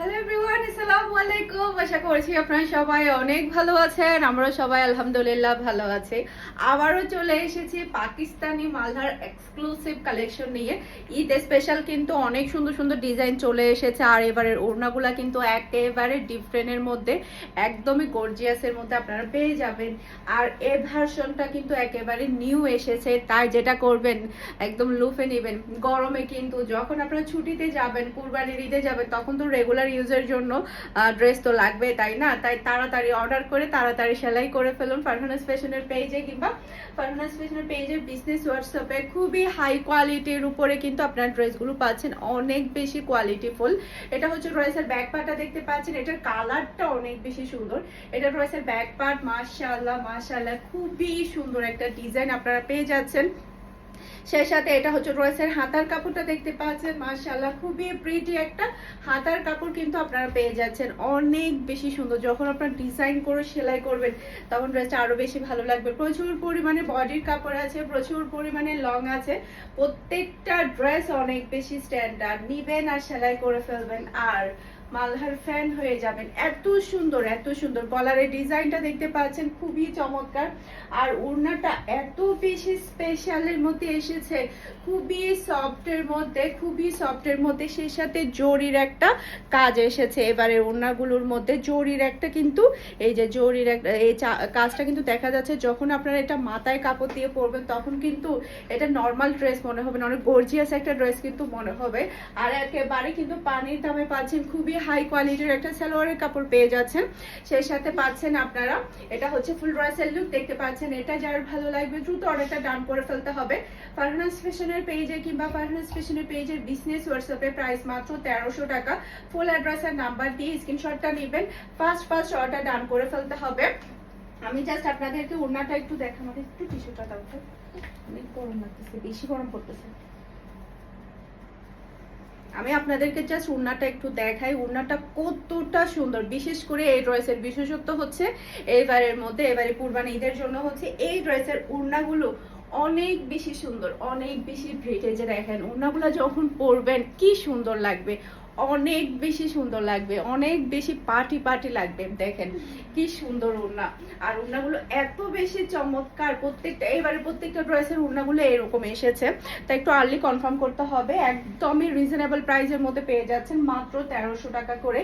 Hello everyone. আসসালামু আলাইকুম। আশা করছি আপনারা সবাই অনেক ভালো আছেন আমরা সবাই আলহামদুলিল্লাহ ভালো আছি। আবারও চলে এসেছি পাকিস্তানি মালহার এক্সক্লুসিভ কালেকশন নিয়ে। ঈদ স্পেশাল কিন্তু অনেক সুন্দর সুন্দর ডিজাইন চলে এসেছে, আর এবারের ওড়নাগুলা কিন্তু একেবারে ডিফারেন্টের মধ্যে, একদমই গর্জিয়াসের মধ্যে আপনারা পেয়ে যাবেন। আর এ ভার্সনটা কিন্তু একেবারে নিউ এসেছে, তাই যেটা করবেন, একদম লুফে নেবেন। গরমে কিন্তু যখন আপনারা ছুটিতে যাবেন, কুরবানির ঈদে যাবেন, তখন তো রেগুলার ইউজের জন্য ড্রেস তো লাগবে তাই না? তাই তাড়াতাড়ি অর্ডার করে তাড়াতাড়ি সেলাই করে ফেলুন ফারহানাস ফ্যাশনের পেজে কিংবা ফারহানাস ফ্যাশনের পেজে বিজনেস হোয়াটসঅ্যাপে খুবই হাই কোয়ালিটির উপরে কিন্তু আপনার ড্রেসগুলো পাচ্ছেন, অনেক বেশি কোয়ালিটিফুল এটা হচ্ছে ড্রেসের ব্যাক পার্টটা দেখতে পাচ্ছেন, এটার কালারটা অনেক বেশি সুন্দর। এটা ড্রেসের ব্যাক পার্ট মাশাআল্লাহ মাশাআল্লাহ, খুবই সুন্দর একটা ডিজাইন আপনারা পেয়ে যাচ্ছেন। সেই সাথে এটা হচ্ছে ড্রেসের হাতার কাপড়টা দেখতে পাচ্ছেন, মাশাআল্লাহ, খুবই প্রিটি একটা হাতার কাপড় কিন্তু আপনারা পেয়ে যাচ্ছেন। অনেক বেশি সুন্দর, যখন আপনারা ডিজাইন করে সেলাই করবেন, তখন ড্রেসটা আরও বেশি ভালো লাগবে। প্রচুর পরিমাণে বডির কাপড় আছে, প্রচুর পরিমাণে লং আছে, প্রত্যেকটা ড্রেস অনেক বেশি স্ট্যান্ডার্ড নিবেন আর সেলাই করে ফেলবেন। আর মালহার ফ্যান হয়ে যাবেন। এত সুন্দর এত সুন্দর। কলারের ডিজাইনটা দেখতে পাচ্ছেন, খুবই চমৎকার। আর ওড়নাটা এত বেশি স্পেশালের মধ্যে এসেছে। খুবই সফটের মধ্যে, খুবই সফটের মধ্যে সেই সাথে জরির একটা কাজ এসেছে। এবারে ওড়নাগুলোর মধ্যে জরির একটা কিন্তু, এই যে জরির একটা এই কাজটা কিন্তু দেখা যাচ্ছে, যখন আপনারা এটা মাথায় কাপড় দিয়ে পরবেন, তখন কিন্তু এটা নর্মাল ড্রেস মনে হবে না, অনেক গর্জিয়াস একটা ড্রেস কিন্তু মনে হবে। আর একেবারে কিন্তু পানির দামে পাচ্ছেন, খুবই হাই কোয়ালিটির একটা সালোয়ারের কাপড় পেয়ে যাচ্ছেন। সেই সাথে পাচ্ছেন আপনারা, এটা হচ্ছে ফুল ড্রেসের লুক দেখতে পাচ্ছেন এটা, যার ভালো লাগবে দ্রুত অর্ডারটা ডান করে ফেলতে হবে। ফারহানাস ফ্যাশনের পেজে কিংবা ফারহানাস ফ্যাশনের পেজের বিজনেস হোয়াটসঅ্যাপে প্রাইস মাত্র তেরোশো টাকা। ফুল অ্যাড্রেস আর নাম্বার দিয়ে স্ক্রিনশটটা নেবেন। ফার্স্ট ফার্স্ট অর্ডার ডান করে ফেলতে হবে। আমি জাস্ট আপনাদেরকে ওড়নাটা একটু আমাদের একটু টিস্যুটা দাও তো। অনেক গরম লাগতেছে, বেশি গরম পড়তেছে। আমি আপনাদেরকে জাস্ট উড়নাটা একটু দেখাই। উড়নাটা কতটা সুন্দর। বিশেষ করে এই ড্রেসের বিশেষত্ব হচ্ছে, এবারের মধ্যে, এবারে কুরবানি ঈদের জন্য হচ্ছে এই ড্রেসের উড়নাগুলো অনেক বেশি সুন্দর, অনেক বেশি ভেটে যে দেখেন উন্নাগুলো যখন পরবেন কি সুন্দর লাগবে। অনেক বেশি সুন্দর লাগবে, অনেক বেশি পার্টি পার্টি লাগবে, দেখেন কি সুন্দর উন্না আর উন্নাগুলো এত বেশি চমৎকার, প্রত্যেকটা, এবারে প্রত্যেকটা ড্রেসের উন্নাগুলো এরকম এসেছে। তা একটু আর্লি কনফার্ম করতে হবে, একদমই রিজনেবল প্রাইসের মধ্যে পেয়ে যাচ্ছেন মাত্র তেরোশো টাকা করে।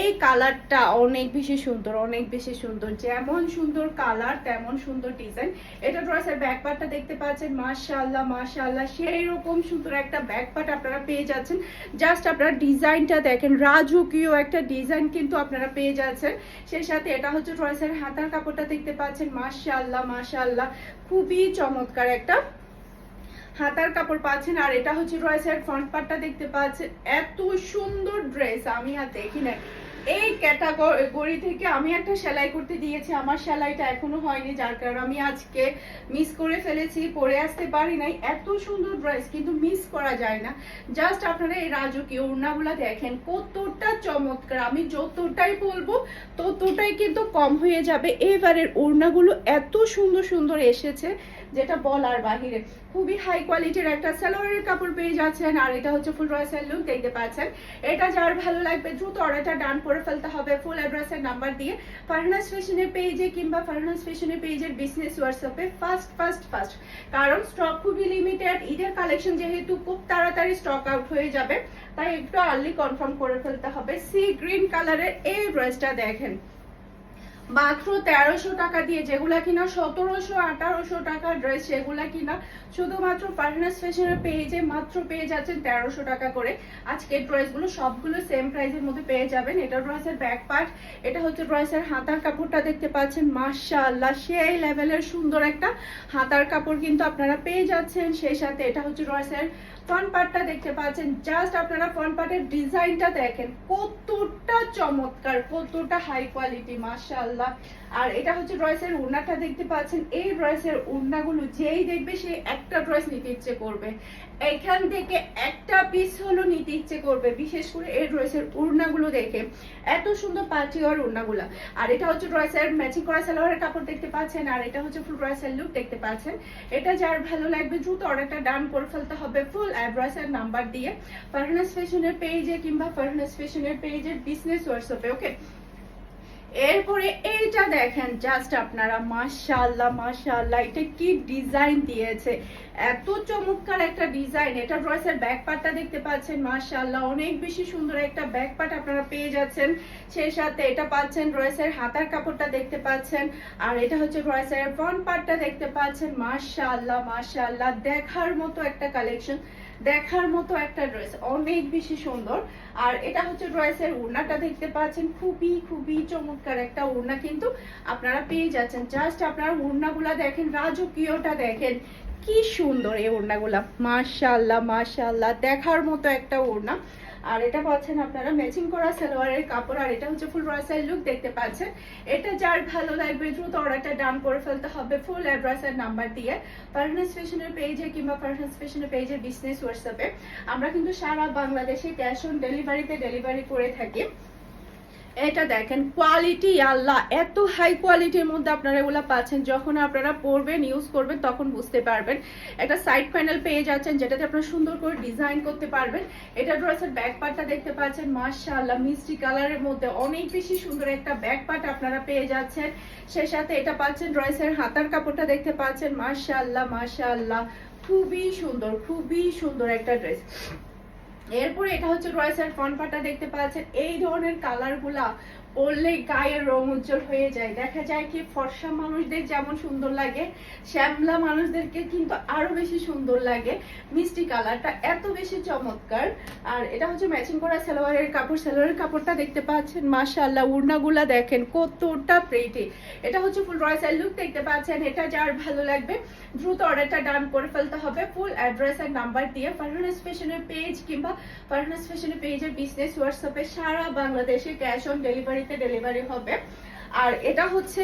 এই কালারটা অনেক বেশি সুন্দর, অনেক বেশি সুন্দর, যেমন সুন্দর কালার, তেমন সুন্দর ডিজাইন এটা ড্রেসের ব্যাক পার্টটা দেখতে পাচ্ছেন, মাশাআল্লাহ মাশাআল্লাহ সেই রকম সুন্দর একটা ব্যাক পার্ট আপনারা পেয়ে যাচ্ছেন। জাস্ট আপনারা ডিজাইনটা দেখেন, রাজকীয় একটা ডিজাইন কিন্তু আপনারা পেয়ে যাচ্ছেন। সেই সাথে এটা হচ্ছে ট্রয়েসের হাতার কাপড়টা দেখতে পাচ্ছেন, মাশাআল্লাহ মাশাআল্লাহ। খুবই চমৎকার একটা হাতার কাপড় পাচ্ছেন। আর এটা হচ্ছে ড্রয়েসের ফ্রন্ট পার্টটা দেখতে পাচ্ছেন। এত সুন্দর ড্রেস আমি আর দেখি না এই ক্যাটাগরি থেকে আমি একটা সেলাই করতে দিয়েছি। আমার সেলাইটা এখনও হয়নি, যার কারণে আমি আজকে মিস করে ফেলেছি, পরে আসতে পারি নাই। এত সুন্দর ড্রেস কিন্তু মিস করা যায় না। জাস্ট আপনারা এই রাজকীয় ওড়নাগুলা দেখেন, কতটা চমৎকার। আমি যতটাই বলব, ততটাই কিন্তু কম হয়ে যাবে। এবারের ওড়নাগুলো এত সুন্দর সুন্দর এসেছে। যেটা বলার বাহিরে। খুবই হাই কোয়ালিটির একটা সালোয়ারের কাপড় পেয়ে যাচ্ছেন, আর এটা হচ্ছে ফুল রয়েসের লুক দেখতে পাচ্ছেন। এটা যার ভালো লাগবে, দ্রুত অর্ডারটা ডান করে ফেলতে হবে ফুল অ্যাড্রেসের নাম্বার দিয়ে। ফারহানাস ফ্যাশনের পেজে কিংবা ফারহানাস ফ্যাশনের পেজের বিজনেস হোয়াটসঅ্যাপে ফার্স্ট ফার্স্ট ফার্স্ট কারণ স্টক খুবই লিমিটেড ঈদের কালেকশন যেহেতু খুব তাড়াতাড়ি স্টক আউট হয়ে যাবে, তাই একটু আর্লি কনফার্ম করে ফেলতে হবে। সি গ্রিন কালারের এই ড্রেসটা দেখেন। মাত্র তেরোশো টাকা দিয়ে, যেগুলা কিনা সতেরোশো, আঠারোশো টাকার ড্রেস সেগুলা কিনা শুধুমাত্র ফারহানাস ফ্যাশনের পেজে মাত্র পেয়ে যাচ্ছেন তেরোশো টাকা করে। আজকে ড্রেসগুলো সবগুলো সেম প্রাইসের মধ্যে পেয়ে যাবেন। এটা ড্রেসের ব্যাক পার্ট এটা হচ্ছে ড্রেসের হাতার কাপড়টা দেখতে পাচ্ছেন। মাশাআল্লাহ, সেই লেভেলের সুন্দর একটা হাতার কাপড় কিন্তু আপনারা পেয়ে যাচ্ছেন। সেই সাথে এটা হচ্ছে ড্রেসের ফ্রন্ট পার্টটা দেখতে পাচ্ছেন। জাস্ট আপনারা ফ্রন্ট পার্টের ডিজাইনটা দেখেন, কতটা চমৎকার, কতটা হাই কোয়ালিটি মাশাআল্লাহ। আর এটা হচ্ছে ড্রেসের উন্নাটা দেখতে পাচ্ছেন। এই ড্রেসের উন্নাগুলো যেই দেখবে সে একটা ড্রেস নিতে ইচ্ছে করবে। এখান থেকে একটা পিস হলো নিতে ইচ্ছে করবে, বিশেষ করে এই ড্রেসের উড়নাগুলো দেখে। এত সুন্দর পার্টি ওয়ার উড়নাগুলো। আর এটা হচ্ছে ড্রেসের ম্যাচিং করা সালোয়ারের কাপড় দেখতে পাচ্ছেন, আর এটা হচ্ছে ফুল ড্রেসের লুক দেখতে পাচ্ছেন। এটা যার ভালো লাগবে, দ্রুত অর্ডারটা ডান করে ফেলতে হবে ফুল অ্যাড্রেসের নাম্বার দিয়ে। ফারহানাস ফ্যাশনের পেজে কিংবা ফারহানাস ফ্যাশনের পেজের বিজনেস হোয়াটসঅ্যাপে ওকে এরপরে এইটা দেখেন জাস্ট আপনারা মাশাআল্লাহ মাশাআল্লাহ, এটা কি ডিজাইন দিয়েছে। এত চমৎকার একটা ডিজাইন এটা ড্রেসের ব্যাক পার্টটা দেখতে পাচ্ছেন, মাশাআল্লাহ, অনেক বেশি সুন্দর একটা ব্যাক পার্ট আপনারা পেয়ে যাচ্ছেন। সেই সাথে এটা পাচ্ছেন ড্রেসের হাতার কাপড়টা দেখতে পাচ্ছেন, আর এটা হচ্ছে ড্রেসের ফ্রন্ট পার্টটা দেখতে পাচ্ছেন, মাশাআল্লাহ মাশাআল্লাহ, দেখার মতো একটা কালেকশন দেখার মতো একটা ড্রেস, অনেক বেশি সুন্দর। আর এটা হচ্ছে ড্রেসের ওড়নাটা দেখতে পাচ্ছেন, খুবই খুবই চমৎকার একটা ওড়না কিন্তু আপনারা পেয়ে যাচ্ছেন। জাস্ট আপনারা ওড়নাগুলা দেখেন, রাজকীয়টা দেখেন, কি সুন্দর এই ওড়নাগুলা। মাশাল্লাহ মাশাল্লাহ দেখার মতো একটা ওড়না। আর এটা পাচ্ছেন আপনারা ম্যাচিং করা সালোয়ারের কাপড়, আর এটা হচ্ছে ফুল রয়সাল লুক দেখতে পাচ্ছেন। এটা যার ভালো লাগবে, দ্রুত অর্ডারটা ডান করে ফেলতে হবে ফুল অ্যাড্রেসের নাম্বার দিয়ে। ফারহানাস ফ্যাশনের পেজে কিংবা ফারহানাস ফ্যাশনের পেজে বিজনেস হোয়াটসঅ্যাপে আমরা কিন্তু সারা বাংলাদেশে ক্যাশ অন ডেলিভারিতে ডেলিভারি করে থাকি। এটা দেখেন কোয়ালিটি আল্লাহ, এত হাই কোয়ালিটির মধ্যে আপনারা এগুলো পাচ্ছেন। যখন আপনারা পরবেন ইউজ করবেন, তখন বুঝতে পারবেন। একটা সাইড প্যানেল পেয়ে যাচ্ছেন, যেটাতে আপনারা সুন্দর করে ডিজাইন করতে পারবেন। এটা ড্রেসের ব্যাক পার্টটা দেখতে পাচ্ছেন, মাশাআল্লাহ, মিষ্টি কালারের মধ্যে অনেক বেশি সুন্দর একটা ব্যাক পার্ট আপনারা পেয়ে যাচ্ছেন। সেই সাথে এটা পাচ্ছেন ড্রেসের হাতার কাপড়টা দেখতে পাচ্ছেন, মাশাআল্লাহ মাশাআল্লাহ। খুবই সুন্দর খুবই সুন্দর একটা ড্রেস এরপরে এটা হচ্ছে রয়েসার ফন পাটা দেখতে পাচ্ছেন। এই ধরনের কালারগুলা পরলে গায়ের রং উজ্জ্বল হয়ে যায়। দেখা যায় কি, ফর্সা মানুষদের যেমন সুন্দর লাগে, শ্যামলা মানুষদেরকে কিন্তু আরও বেশি সুন্দর লাগে। মিষ্টি কালারটা এত বেশি চমৎকার। আর এটা হচ্ছে ম্যাচিং করা সালোয়ারের কাপড়। সালোয়ারের কাপড়টা দেখতে পাচ্ছেন, মাশাআল্লাহ, উড়নাগুলা দেখেন কতটা প্রেটি এটা হচ্ছে ফুল রয়্যাল লুক দেখতে পাচ্ছেন। এটা যার ভালো লাগবে, দ্রুত অর্ডারটা ডান করে ফেলতে হবে। ফুল অ্যাড্রেস আর নাম্বার দিয়ে ফারহানাস ফ্যাশনের পেজ কিংবা ফারহানাস ফ্যাশনের পেজের বিজনেস হোয়াটসঅ্যাপে সারা বাংলাদেশে ক্যাশ অন ডেলিভারিতে ডেলিভারি হবে। আর এটা হচ্ছে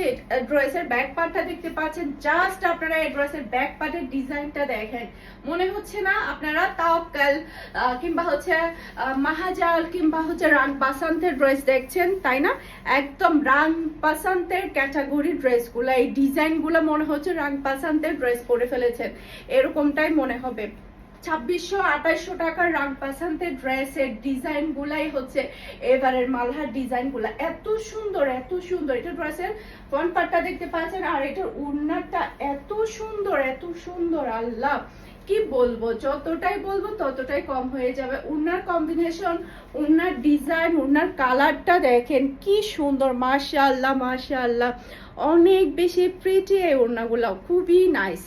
ড্রেসের ব্যাক পার্টটা দেখতে পাচ্ছেন। জাস্ট আপনারা এই ড্রেসের ব্যাক পার্টের ডিজাইনটা দেখেন। মনে হচ্ছে না আপনারা তাওকাল কিংবা হচ্ছে মাহাজাল, কিংবা হচ্ছে রাং বাসান্তের ড্রেস দেখছেন, তাই না? একদম রাং বাসান্তের ক্যাটাগরি ড্রেসগুলো এই ডিজাইনগুলো মনে হচ্ছে রাং বাসান্তের ড্রেস পরে ফেলেছেন। এরকমটাই মনে হবে। ছাব্বিশশো, আঠাইশশো টাকার রাং পাসান্তের ড্রেসের ডিজাইন গুলাই হচ্ছে এবারের মালহার ডিজাইনগুলা। এত সুন্দর এত সুন্দর। এটা ড্রেসের ফ্রন্ট পার্টটা দেখতে পাচ্ছেন আর এটার উন্নারটা এত সুন্দর এত সুন্দর। আল্লাহ, কি বলব? যতটাই বলব ততটাই কম হয়ে যাবে। উন্নার কম্বিনেশন উন্নার ডিজাইন উন্নার কালারটা দেখেন, কি সুন্দর। মাশাআল্লাহ মাশাআল্লাহ। অনেক বেশি প্রিটি এই ওড়নাগুলো খুবই নাইস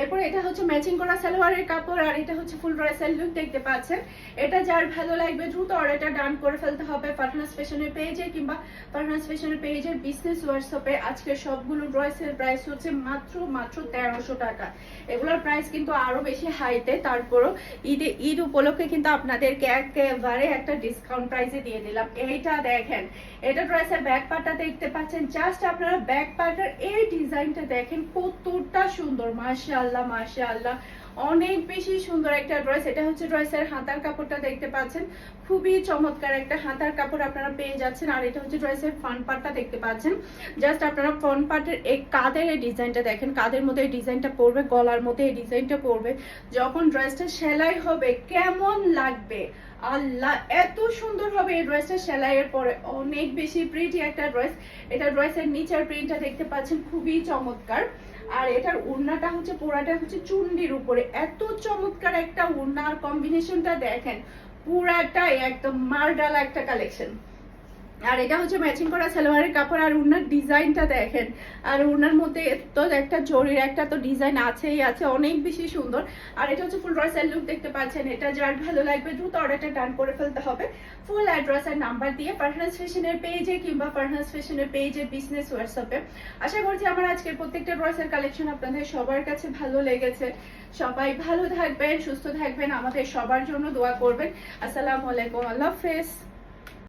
এরপর এটা হচ্ছে ম্যাচিং করা সালোয়ারের কাপড়, আর এটা হচ্ছে ফুল ড্রেসের লুক দেখতে পাচ্ছেন। এটা যার ভালো লাগবে দ্রুত অর্ডারটা ডান করে ফেলতে হবে পার্টনার্স ফ্যাশনের পেজে কিংবা পার্টনার্স ফ্যাশনের পেজের বিজনেস হোয়াটসঅ্যাপে আজকে সবগুলো ড্রেসের প্রাইস হচ্ছে মাত্র মাত্র তেরোশো টাকা। এগুলোর প্রাইস কিন্তু আরও বেশি হাইতে তারপরও ঈদে, ঈদ উপলক্ষে কিন্তু আপনাদেরকে একেবারে একটা ডিসকাউন্ট প্রাইসে দিয়ে দিলাম। এইটা দেখেন, এটা ড্রেসের ব্যাক পার্টটা দেখতে পাচ্ছেন। জাস্ট আপনারা ব্যাক পার্টের এই ডিজাইনটা দেখেন, কতটা সুন্দর মাশাআল্লাহ মাশাআল্লাহ। অনেক বেশি সুন্দর একটা ড্রেস। এটা হচ্ছে ড্রেসের হাতার কাপড়টা দেখতে পাচ্ছেন। খুবই চমৎকার একটা হাতার কাপড় আপনারা পেয়ে যাচ্ছেন। আর এটা হচ্ছে ড্রেসের ফ্রন্ট পার্টটা দেখতে পাচ্ছেন। জাস্ট আপনারা ফ্রন্ট পার্টের এই কাদের এই ডিজাইনটা দেখেন। কাদের মধ্যে এই ডিজাইনটা পড়বে গলার মধ্যে এই ডিজাইনটা পড়বে যখন ড্রেসটা সেলাই হবে, কেমন লাগবে? আল্লাহ, এত সুন্দর হবে এই ড্রেসটা সেলাইয়ের পরে। অনেক বেশি প্রিটি একটা ড্রেস। এটা ড্রেসের নিচের প্রিন্টটা দেখতে পাচ্ছেন। খুবই চমৎকার। আর এটার উড়নাটা হচ্ছে, পোড়াটা হচ্ছে চুন্ডির উপরে। এত চমৎকার একটা উড়না আর কম্বিনেশনটা দেখেন পুরাটাই একদম মারডালা একটা কালেকশন আর এটা হচ্ছে ম্যাচিং করা সালোয়ারের কাপড়, আর উনার ডিজাইনটা দেখেন। আর উনার মধ্যে তো একটা জরির একটা তো ডিজাইন আছেই, আছে অনেক বেশি সুন্দর। আর এটা হচ্ছে ফুল ড্রেসের লুক দেখতে পাচ্ছেন। এটা যার ভালো লাগবে দ্রুত অর্ডারটা ডান করে ফেলতে হবে। ফুল অ্যাড্রেস আর নাম্বার দিয়ে পার্সোনাল ফ্যাশনের পেজে কিংবা পার্সোনাল ফ্যাশনের পেজে বিজনেস হোয়াটসঅ্যাপে আশা করছি আমার আজকের প্রত্যেকটা ড্রেসের কালেকশন আপনাদের সবার কাছে ভালো লেগেছে। সবাই ভালো থাকবেন, সুস্থ থাকবেন। আমাদের সবার জন্য দোয়া করবেন। আসসালামু আলাইকুম। আল্লাহ হাফেজ।